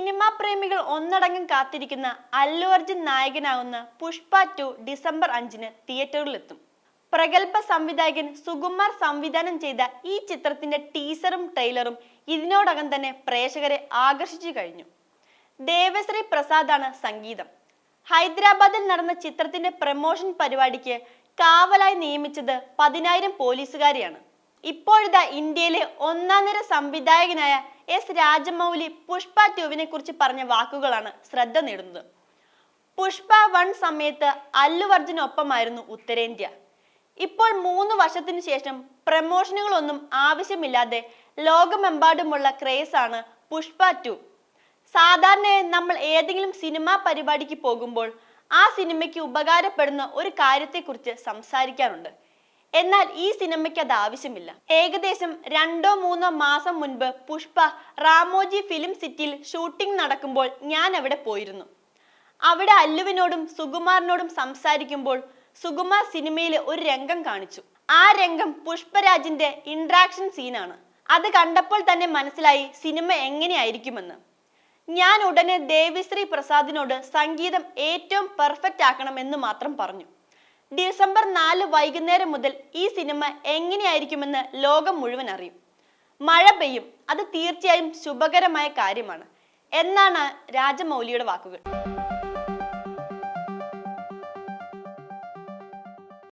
Cinema പ്രേമികൾ ഒന്നടങ്കം കാത്തിരിക്കുന്ന അല്ലു അർജുൻ നായകനാകുന്ന പുഷ്പ ടു ഡിസംബർ അഞ്ചിന് തിയേറ്ററിലെത്തും പ്രഗത്ഭ സംവിധായകൻ സുകുമാർ സംവിധാനം ചെയ്ത ഈ ചിത്രത്തിന്റെ ടീസറും ട്രെയിലറും ഇതിനോടകം തന്നെ പ്രേക്ഷകരെ ആകർഷിച്ചു കഴിഞ്ഞു. ദേവശ്രീ പ്രസാദാണ് സംഗീതം. ഹൈദരാബാദിൽ നടന്ന ചിത്രത്തിന്റെ പ്രമോഷൻ പരിപാടിക്ക് കാവലായി നിയമിച്ചത് പതിനായിരം പോലീസുകാരെയാണ്. ഇപ്പോഴിതാ ഇന്ത്യയിലെ ഒന്നാം നിര സംവിധായകനായ എസ് രാജമൗലി പുഷ്പ ട്യൂവിനെ കുറിച്ച് പറഞ്ഞ വാക്കുകളാണ് ശ്രദ്ധ നേടുന്നത്. പുഷ്പ വൺ സമയത്ത് അല്ലു അർജുനൊപ്പമായിരുന്നു ഉത്തരേന്ത്യ. ഇപ്പോൾ മൂന്ന് വർഷത്തിനു ശേഷം പ്രമോഷനുകളൊന്നും ആവശ്യമില്ലാതെ ലോകമെമ്പാടുമുള്ള ക്രേസാണ് പുഷ്പ ടു. സാധാരണയായി നമ്മൾ ഏതെങ്കിലും സിനിമാ പരിപാടിക്ക് പോകുമ്പോൾ ആ സിനിമയ്ക്ക് ഉപകാരപ്പെടുന്ന ഒരു കാര്യത്തെക്കുറിച്ച് സംസാരിക്കാറുണ്ട്. എന്നാൽ ഈ സിനിമയ്ക്ക് അത് ആവശ്യമില്ല. ഏകദേശം രണ്ടോ മൂന്നോ മാസം മുൻപ് പുഷ്പ റാമോജി ഫിലിം സിറ്റിയിൽ ഷൂട്ടിംഗ് നടക്കുമ്പോൾ ഞാൻ അവിടെ പോയിരുന്നു. അവിടെ അല്ലുവിനോടും സുകുമാറിനോടും സംസാരിക്കുമ്പോൾ സുകുമാർ സിനിമയിലെ ഒരു രംഗം കാണിച്ചു. ആ രംഗം പുഷ്പരാജിന്റെ ഇൻട്രാക്ഷൻ സീനാണ് അത് കണ്ടപ്പോൾ തന്നെ മനസ്സിലായി സിനിമ എങ്ങനെയായിരിക്കുമെന്ന്. ഞാൻ ഉടനെ ദേവിശ്രീ പ്രസാദിനോട് സംഗീതം ഏറ്റവും പെർഫെക്റ്റ് ആക്കണം എന്ന് മാത്രം പറഞ്ഞു. ഡിസംബർ നാല് വൈകുന്നേരം മുതൽ ഈ സിനിമ എങ്ങനെയായിരിക്കുമെന്ന് ലോകം മുഴുവൻ അറിയും. മഴ പെയ്യും. അത് തീർച്ചയായും ശുഭകരമായ കാര്യമാണ്. എന്നാണ് രാജമൗലിയുടെ വാക്കുകൾ.